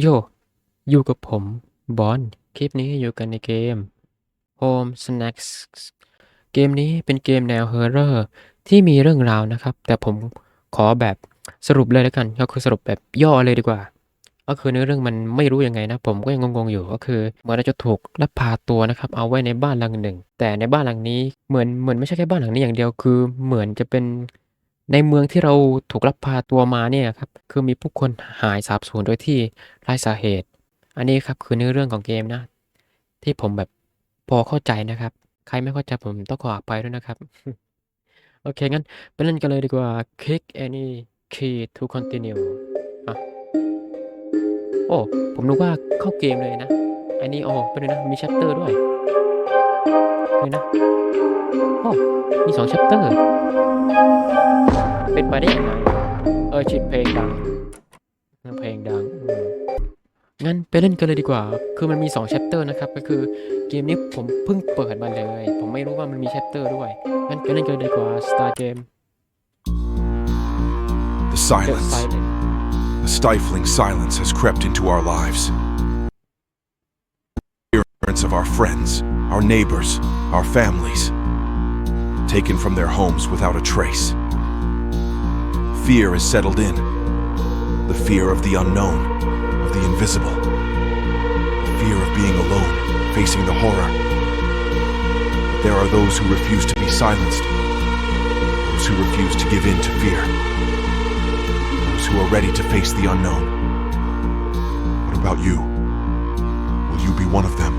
โย อยู่กับผมบอลคลิปนี้อยู่กันในเกม Home Snacks เกมนี้เป็นเกมแนว Horror ที่มีเรื่องราวนะครับ แต่ผมขอแบบสรุปเลยแล้วกัน ก็คือสรุปแบบย่อเลยดีกว่า ก็คือเนื้อเรื่องมันไม่รู้ยังไงนะ ผมก็ยังงงๆอยู่ ก็คือเหมือนเราจะถูกลักพาตัวนะครับ เอาไว้ในบ้านหลังหนึ่ง แต่ในบ้านหลังนี้เหมือนเหมือนไม่ใช่แค่บ้านหลังนี้อย่างเดียว คือเหมือนจะเป็น ในเมืองที่เราถูกลักพาตัวมาเนี่ยครับคือมีผู้คนหายสาบสูญโดยที่ไร้สาเหตุ อันนี้ครับคือเนื้อเรื่องของเกมนะ ที่ผมแบบพอเข้าใจนะครับ ใครไม่เข้าใจผมต้องขออภัยด้วยนะครับ โอเค งั้นไปเล่นกันเลยดีกว่า click any key to continue อะโอ้ ผมนึกว่าเข้าเกมเลยนะ อันนี้โอ้เป็นไงนะ มี chapter ด้วยนี่นะ โอ้ มีสอง chapter เป็น ไปได้ยังไงเออชิดเพลงดังเพลงดังอืมงั้นไปเล่นกันเลยดีกว่า คือมันมี2 chapter นะครับ ก็คือเกมนี้ผมเพิ่งเปิดมาเลย ผมไม่รู้ว่ามันมี chapter ด้วย งั้นไปเล่นกันเลยดีกว่า start game The The silence. silent A stifling silence has crept into our lives. The appearance of our friends, our neighbors, our families, taken from their homes without a trace. Fear has settled in. The fear of the unknown, of the invisible. The fear of being alone, facing the horror. There are those who refuse to be silenced. Those who refuse to give in to fear those who are ready to face the unknown. What about you? Will you be one of them?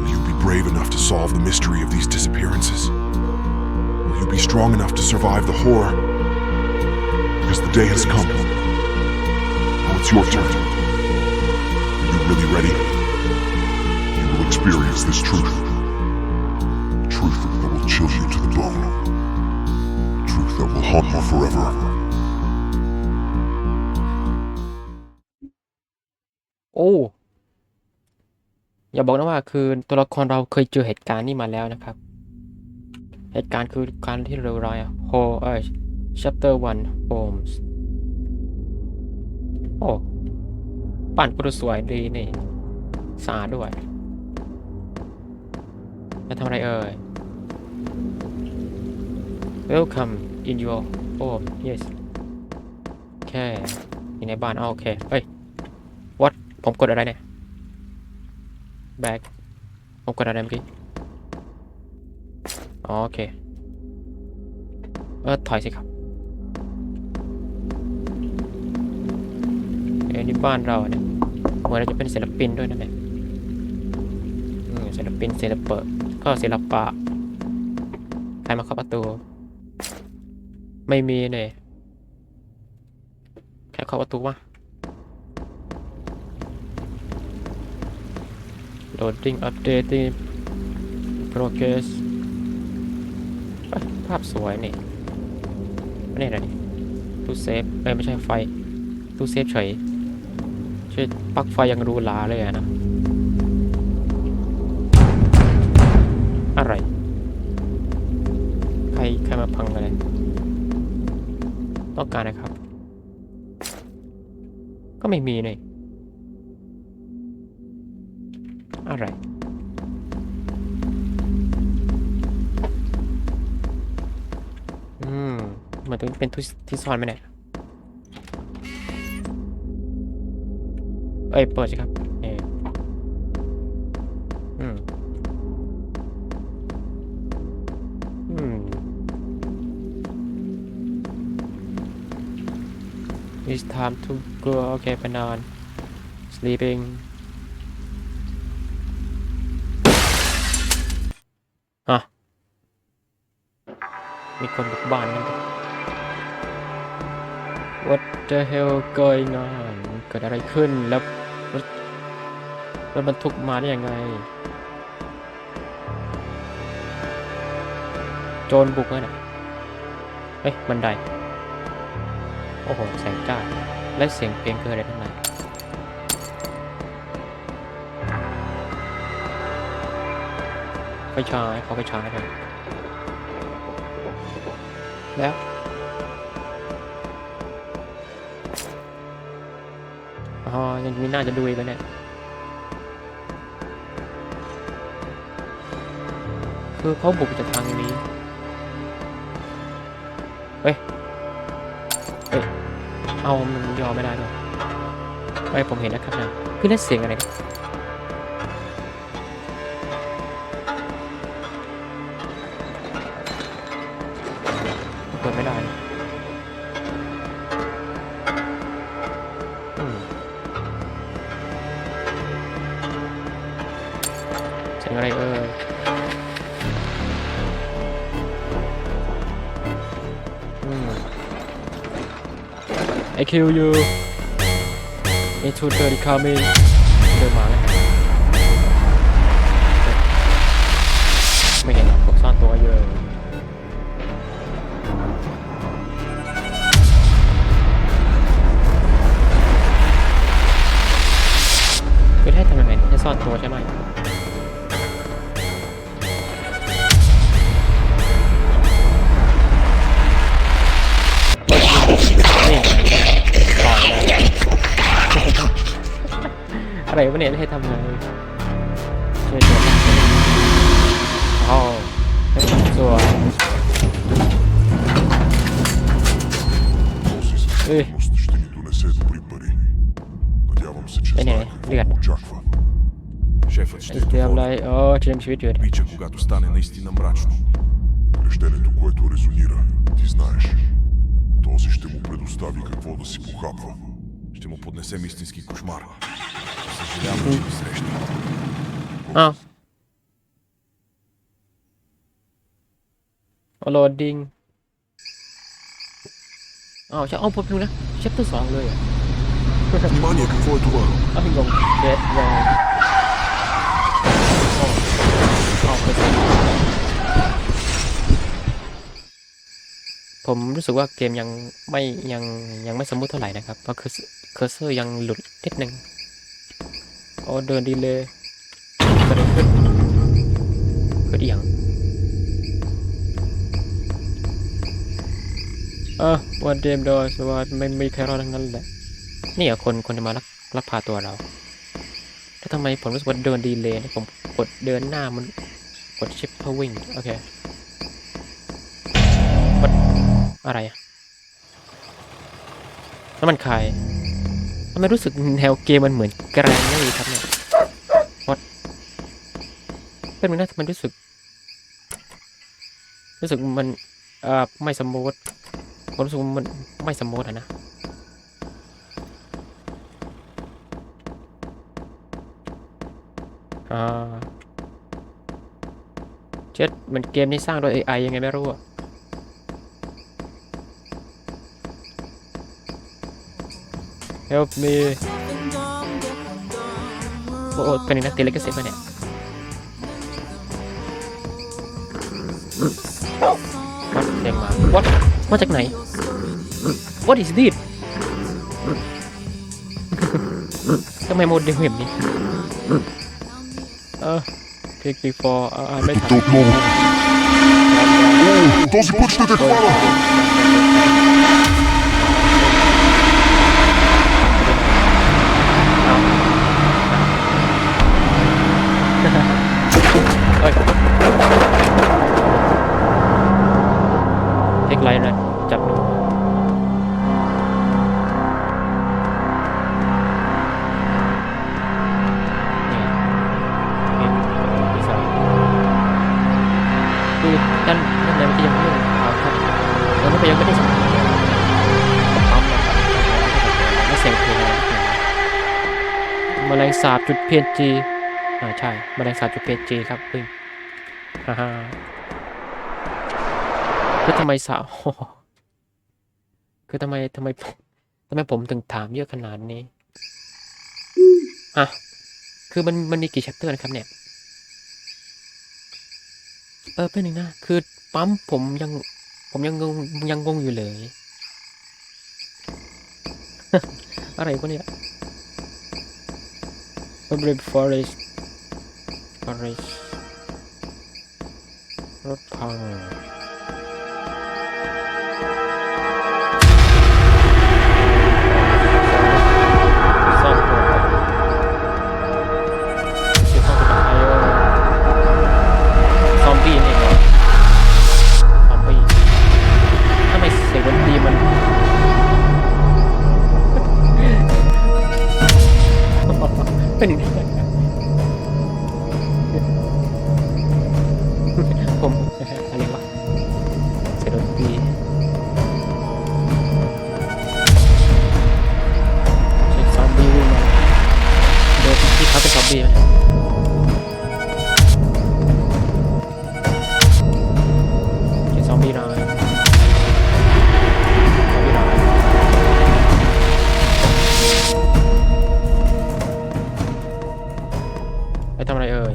Will you be brave enough to solve the mystery of these disappearances? Will you be strong enough to survive the horror? Because the day has come. Now it's your turn. Are you really ready? You will experience this truth. Truth that will chill you to the bone. Truth that will haunt you forever. โอ้ อย่าบอกนะว่าคือตัวละครเราเคยเจอเหตุการณ์นี้มาแล้วนะครับ เหตุการณ์คือการที่เลวร้ายอะโฮเออ chapter one homes โอ้บ้านก็ดูสวยดีนี่สะอาดด้วย จะทำอะไรเอ่ย welcome in your home yes แค่อยู่ในบ้านอ้าโอเค เฮ้ย what ผมกดอะไรเนี่ย back ผมกดอะไรเมื่อกี้อ๋อโอเค เออถอยสิครับ เอ้ยนี่บ้านเราเนี่ยเหมือนเราจะเป็นศิลปินด้วยนั่นแหละอืมศิลปินศิลปะก็ศิลปะ ใครมาเคาะประตู ไม่มีเนี่ยใครเคาะประตูวะ loading updating progress เอ้ยภาพสวยนี่ไม่ได้อะไรนี่ตู้เซฟเอ้ยไม่ใช่ไฟตู้เซฟเฉย ช่ปลั๊กไฟยังรูหราเลยอะนะ อะไร ใครใครมาพังอะไร ต้องการนะครับ ก็ไม่มีนี่อะไร อืมเหมือนตรงเป็นที่ซ่อนไหมเนี่ย เอ้ยเปิดสิครับเอืมอืม It's time to go โอเคไปนอน sleeping อะมีคนบุกบ้านกัน What the hell going on เกิดอะไรขึ้นแล้ว รถบรรทุกมาได้ยังไง โจรบุกเลยนะเฮ้ย บันได โอ้โห แสงจ้า และเสียงเพลงคืออะไรทั้งนั้นไฟฉายเขาไฟฉายเลยแล้วอ๋อยังมีน่าจะดูอีกแล้วเนี่ย คือเขาบุกจากทางนี้ เฮ้ย เฮ้ย เอามันยอมไม่ได้หรอกเฮ้ยผมเห็นแล้วครับนะคือนั่นเสียงอะไรเปิดไม่ได้นะอืมเสียงอะไรเออ I kill you into thirty coming เดินมาแล้วไม่เห็นหรอกผมซ่อนตัวเยอะคือให้ทำยังไงให้ซ่อนตัวใช่ไหม รวะเนี่ยให้ทำไงช่วยตัวอ๋อให้ทำตัว Този Е. със ще ни донесе добри пари. Надявам се, че Е, не, знае не, какво гледат. го очаква. Шефът ще เตรียมอะไร говори. อ๋อเตรียมชีวิตอยู่เนี่ย Обича, когато стане наистина мрачно. Крещенето, което резонира, ти знаеш. Този ще му предостави какво да си похапва. Ще му поднесем истински кошмар. Съжалявам, че ни срещна. อ้าวโหลดดิ้งอ้าวใช่เอาผมดูนะเชปเตอร์สองเลยอ่ะ Внимание, какво е това? เอาพี่งงเดดแวร์เอาไปสิผมรู้สึกว่าเกมยังไม่ยังยังไม่สมูทเท่าไหร่นะครับ เพราะคือ เคอร์เซอร์ยังหลุดนิดนึงโอ้เดินดีเลยเกิดอะไรขึ้นเกิดอหย่างเออวันเดมดยสวัสดไม่ไมีใครรอดทั้งนั้นแหละนี่เหรอคนคนจะมาลักลักพาตัวเราแล้วทำไมผมรู้สึกว่าเดินดีเลยนะผมกดเดินหน้ามันกดชิปเพื่อวิ่งโอเคกดอะไรอะแล้วมันใคร ทำไมรู้สึกแนวเกมมันเหมือนแกรงเลยครับเนี่ยวัดเป็นมันนะมันรู้สึก รู้สึกมันเอ่อไม่สมูทผมรู้สึกมันไม่สมูทอะนะอ่าเจ็ดมันเกมนี้สร้างโดย AI ยังไงไม่รู้อะ Help me โอ้โหเป็นนักตีเล็กก็เสร็จไปเนี่ยวัดเสียงมาวัดมาจากไหน What is this ทำไมโมเดลแบบนี้ เออคลิกคลิก for อ่าอ่าไม่ทัน Тук много. О, този път ще งสาบจุด PNG อ่าใช่แมลงสาบจุด PNG ครับพึ่งฮ่าฮ่าคือทำไมสาวคือทำไมทำไมผมทำไมผมถึงถามเยอะขนาดนี้อะคือมันมันมีกี่แชปเตอร์นะครับเนี่ยเออเป็นหนึ่งนะคือปั๊มผมยังผมยังงงยังงงอยู่เลย อะไรวะเนี่ย Public Forest Forest รถ อมบี้ไหมใช่ซอมบี้ร้ายซอยไปทำอะไรเอ่ย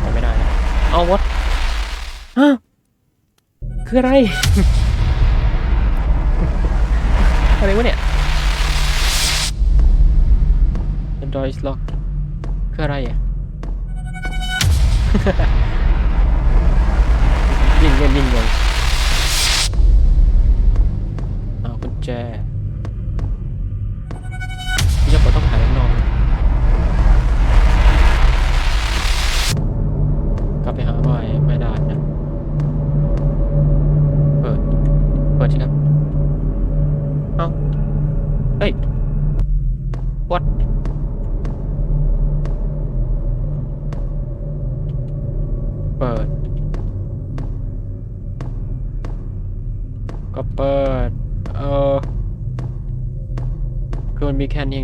ไปไม่ได้นะเอาวะฮะคืออะไร อะไรวะเนี่ย Android is locked คืออะไรอะยิงเงินยิงเงินเอากุญแจนี่จะบอต้องหาด้านนอกกลับไปหาบ่อยไม่ได้นะ เปิด เปิดสิครับ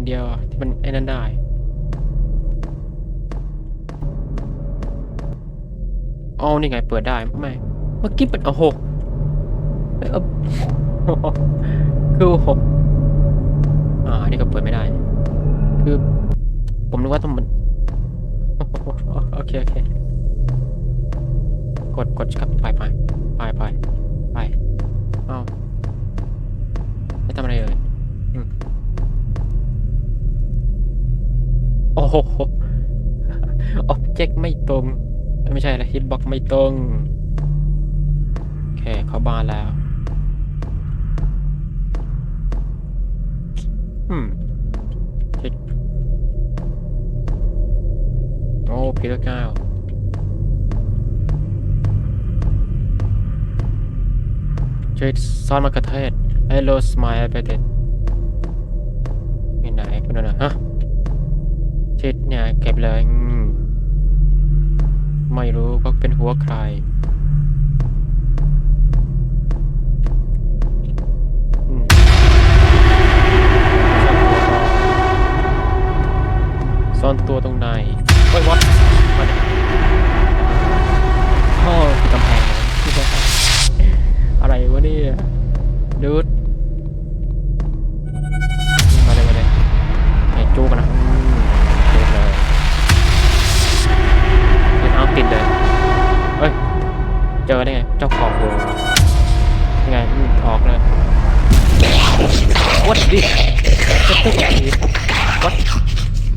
อย่างเดียวที่มันไอ้นั่นได้ อ๋อ นี่ไงเปิดได้ไม่ เมื่อกี้เปิดโอ้โหเอ้ยเออคือโอ้โหอ่าอันนี้ก็เปิดไม่ได้ คือ ผมนึกว่าต้องมันโอเค โอเค กดกดครับไปไปไปไปไปเอาไม่ทำอะไรเลย โอ้โหออบเจกต์ไม่ตรง ไม่ใช่ละฮิตบ็อกไม่ตรง โอเค เข้าบ้านแล้วอืมโอ้พีละเก้าช่วยซ่อนมะเขือเทศ Hello smile ไปเด็ดมีไหนคุณนะฮะ ชิดเนี่ยเก็บเลยไม่รู้ว่าเป็นหัวใคร ซ่อนตัวตรงไหนเฮ้ยวัดมาดิพ่อคือกำแพงที่จะอะไรวะเนี่ยดูด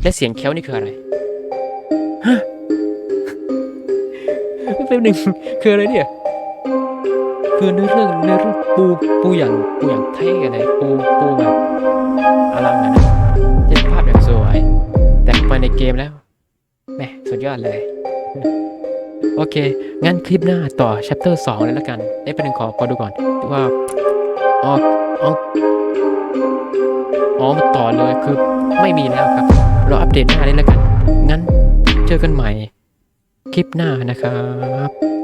และเสียงแค้วนี่คืออะไรฮะเป็นหนึ่งคืออะไรเนี่ยคือเนื้อเรื่องเนื้อเรื่องปูปูอย่างปูอย่างเท่เลยปูปูแบบอลังอะนะเล่นภาพอย่างสวย แต่มาในเกมแล้วแหมสุดยอดเลย โอเค งั้นคลิปหน้าต่อ chapter 2เลยแล้วกันเอ้ยเป็นขอขอดูก่อนว่าอ๋ออ๋ออ๋อต่อเลยคือไม่มีแล้วครับ ราอัปเดตหน้าเลยแล้วกัน งั้นเจอกันใหม่ คลิปหน้านะครับ